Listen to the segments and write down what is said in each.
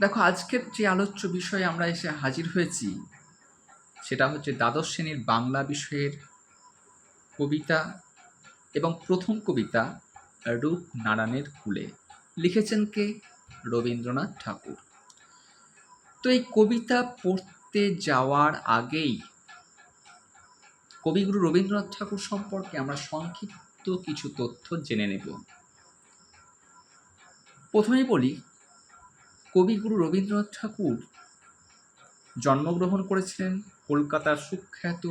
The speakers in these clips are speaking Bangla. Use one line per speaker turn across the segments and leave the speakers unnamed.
দেখো, আজকের যে আলোচ্য বিষয়ে আমরা এসে হাজির হয়েছি, সেটা হচ্ছে দ্বাদশ শ্রেণির বাংলা বিষয়ের কবিতা এবং প্রথম কবিতা রূপ নারায়ণের কুলে। লিখেছেন কে? রবীন্দ্রনাথ ঠাকুর। তো এই কবিতা পড়তে যাওয়ার আগেই কবিগুরু রবীন্দ্রনাথ ঠাকুর সম্পর্কে আমরা সংক্ষিপ্ত কিছু তথ্য জেনে নেব। প্রথমেই বলি কবিগুরু রবীন্দ্রনাথ ঠাকুর জন্মগ্রহণ করেছিলেন কলকাতার সুখ্যাত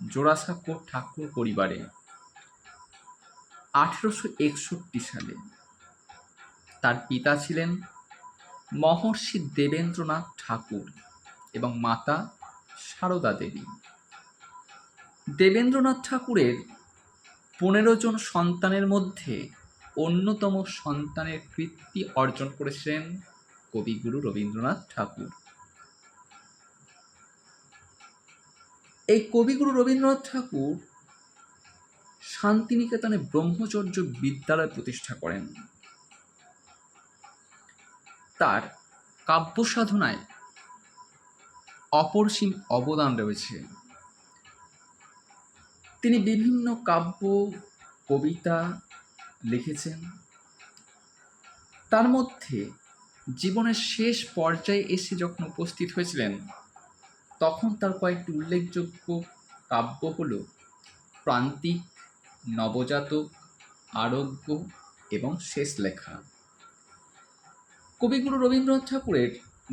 জোড়াসাঁকো ঠাকুর পরিবারে আঠেরোশো একষট্টি সালে। তার পিতা ছিলেন মহর্ষি দেবেন্দ্রনাথ ঠাকুর এবং মাতা সারদা দেবী। দেবেন্দ্রনাথ ঠাকুরের পনেরো জন সন্তানের মধ্যে অন্যতম সন্তানের কৃত্তি অর্জন করেছিলেন কবিগুরু রবীন্দ্রনাথ ঠাকুর। এই কবিগুরু রবীন্দ্রনাথ ঠাকুর শান্তিনিকেতনে ব্রহ্মচর্য বিদ্যালয় প্রতিষ্ঠা করেন। তার কাব্য সাধনায় অপরসীম অবদান রয়েছে। তিনি বিভিন্ন কাব্য, কবিতা লিখেছেন। তার মধ্যে জীবনের শেষ পর্যায়ে এসে যখন উপস্থিত হয়েছিলেন, তখন তার কয়েকটি উল্লেখযোগ্য কাব্য হল প্রান্তিক, নবজাতক, আরোগ্য এবং শেষ লেখা। কবিগুরু রবীন্দ্রনাথ ঠাকুরের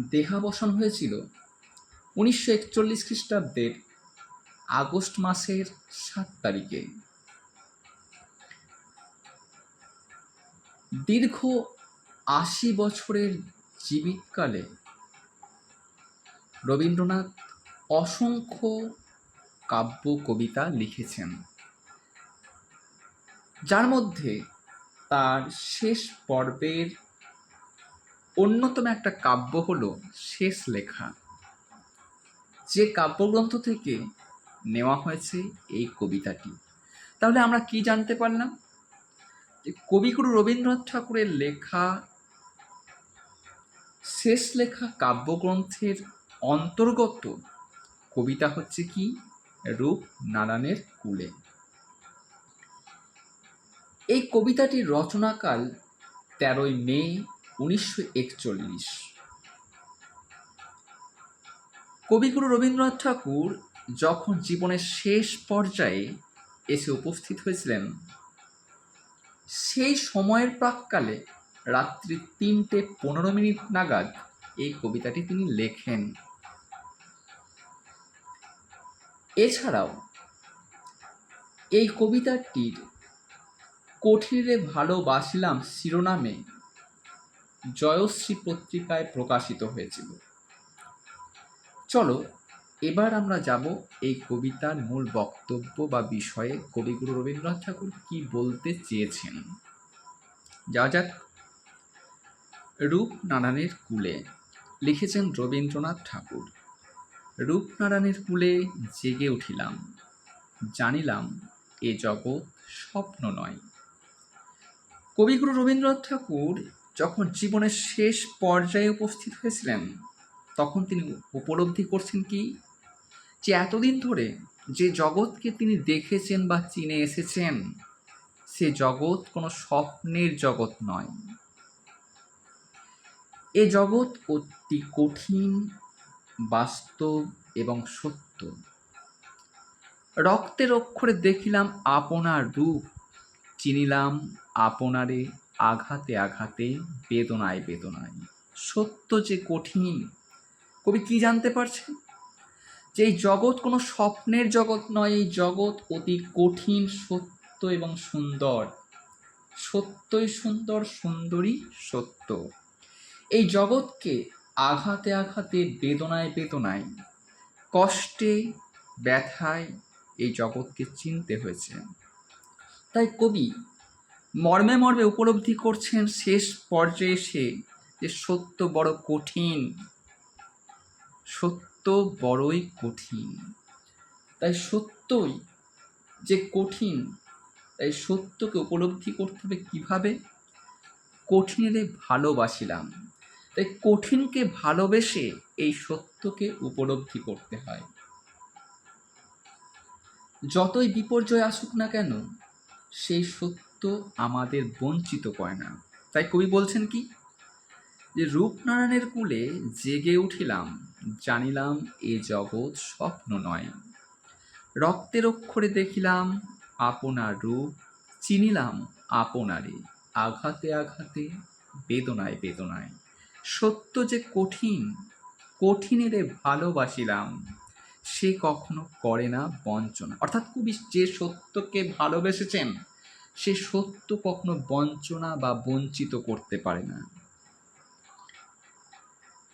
দেহাবসান হয়েছিল উনিশশো একচল্লিশ খ্রিস্টাব্দের আগস্ট মাসের সাত তারিখে। দীর্ঘ আশি বছরের জীবিতকালে রবীন্দ্রনাথ অসংখ্য কাব্য কবিতা লিখেছেন। যার মধ্যে তার শেষ পর্বের অন্যতম একটা কাব্য হল শেষ লেখা। যে কাব্যগ্রন্থ থেকে নেওয়া হয়েছে এই কবিতাটি। তাহলে আমরা কি জানতে পারলাম? যে কবিগুরু রবীন্দ্রনাথ ঠাকুরের লেখা শেষ লেখা কাব্যগ্রন্থের অন্তর্গত কবিতা হচ্ছে কি? রূপ নারায়ণের কুলে। এই কবিতাটির রচনাকাল তেরোই মে উনিশশো একচল্লিশ। কবিগুরু রবীন্দ্রনাথ ঠাকুর যখন জীবনের শেষ পর্যায়ে এসে উপস্থিত হয়েছিলেন, সেই সময়ের প্রাককালে রাত্রি তিনটে পনেরো মিনিট নাগাদ এই কবিতাটি তিনি লেখেন। এছাড়াও, এই কবিতাটির কঠিরে ভালোবাসিলাম শিরোনামে জয়শ্রী পত্রিকায় প্রকাশিত হয়েছিল। চলো, এবার আমরা যাব এই কবিতার মূল বক্তব্য বা বিষয়ে কবিগুরু রবীন্দ্রনাথ ঠাকুর কি বলতে চেয়েছেন। যা যাক রূপনারায়ণের কুলে লিখেছেন রবীন্দ্রনাথ ঠাকুর। রূপনারায়ণের কুলে জেগে উঠিলাম, জানিলাম এ জগৎ স্বপ্ন নয়। কবিগুরু রবীন্দ্রনাথ ঠাকুর যখন জীবনের শেষ পর্যায়ে উপস্থিত হয়েছিলেন, তখন তিনি উপলব্ধি করছেন কি? যে এতদিন ধরে যে জগৎকে তিনি দেখেছেন বা চিনে এসেছেন, সে জগৎ কোনো স্বপ্নের জগৎ নয়। এ জগৎ অতি কঠিন, বাস্তব এবং সত্য। রক্তের অক্ষরে দেখিলাম আপনার রূপ, চিনিলাম আপনারে আঘাতে আঘাতে, বেদনায় বেদনায়। সত্য যে কঠিন, কবি কি জানতে পারছেন? যে এই জগৎ কোনো স্বপ্নের জগৎ নয়, এই জগৎ অতি কঠিন, সত্য এবং সুন্দর। সত্যই সুন্দর সুন্দরী সত্য। এই জগৎকে আঘাতে আঘাতে, বেদনায় বেদনায়, কষ্টে ব্যথায় এই জগৎকে চিনতে হয়েছে। তাই কবি মর্মে মর্মে উপলব্ধি করছেন শেষ পর্যায়ে এসে যে সত্য বড় কঠিন, সত্য বড়ই কঠিন। তাই সত্যই যে কঠিন, তাই সত্যকে উপলব্ধি করতে হবে কীভাবে? কঠিনে ভালোবাসিলাম। তাই কঠিনকে ভালোবেসে এই সত্যকে উপলব্ধি করতে হয়। যতই বিপর্যয় আসুক না কেন, সেই সত্য আমাদের বঞ্চিত করে না। তাই কবি বলছেন কি? যে রূপনারায়ণের কুলে জেগে উঠিলাম, জানিলাম এ জগৎ স্বপ্ন নয়। রক্তের অক্ষরে দেখিলাম আপনার রূপ, চিনিলাম আপনারে। আঘাতে আঘাতে, বেদনায় বেদনায়। সত্য যে কঠিন, কঠিনেরে ভালোবাসিলাম, সে কখনো করে না বঞ্চনা। অর্থাৎ কবি যে সত্যকে ভালোবেসেছেন, সে সত্য কখনো বঞ্চনা বা বঞ্চিত করতে পারে না।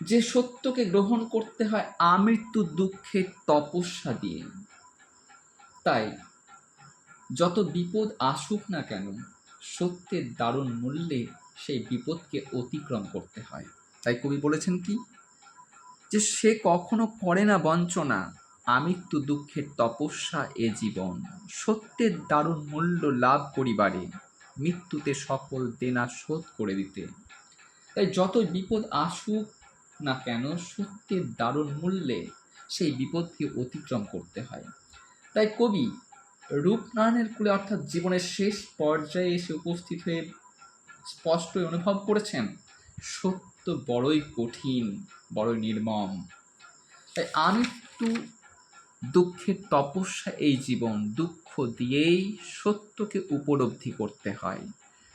যে সত্যকে গ্রহণ করতে হয় আমৃত্যু দুঃখের তপস্যা দিয়ে, তাই যত বিপদ আসুক না কেন, সত্যের দারুণ মূল্যে সেই বিপদকে অতিক্রম করতে হয়। তাই কবি বলেছেন কি? যে সে কখনো করে না বঞ্চনা, আমৃত্যু দুঃখের তপস্যা এ জীবন। সত্যের দারুণ মূল্য লাভ করিবারে, মৃত্যুতে সকল দেনা শোধ করে দিতে। তাই যত বিপদ আসুক না কেন, সত্যের দারুণ মূল্যে সেই বিপদকে অতিক্রম করতে হয়। তাই কবি রূপনারায়ণের কুলে অর্থাৎ জীবনের শেষ পর্যায়ে এসে উপস্থিত হয়ে স্পষ্টই অনুভব করেছেন, সত্য বড়ই কঠিন, বড়ই নির্মম। তাই আমৃত্যু দুঃখের তপস্যা এই জীবন, দুঃখ দিয়েই সত্যকে উপলব্ধি করতে হয়।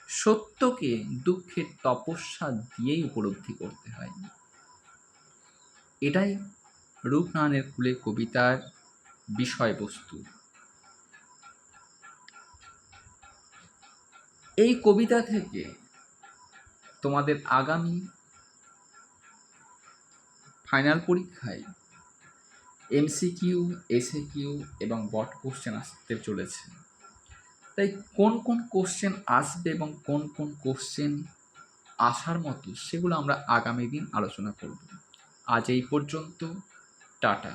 সত্যকে দুঃখের তপস্যা দিয়েই উপলব্ধি করতে হয়। এটাই রূপনারায়ণের কুলে কবিতার বিষয়বস্তু। এই কবিতা থেকে তোমাদের আগামী ফাইনাল পরীক্ষায় এমসিকিউ এসএ কিউ এবং বট কোশ্চেন আসতে চলেছে। তাই কোন কোন কোশ্চেন আসবে এবং কোন কোন কোশ্চেন আসার মতো সেগুলো আমরা আগামী দিন আলোচনা করব। আজ এই পর্যন্ত, টাটা।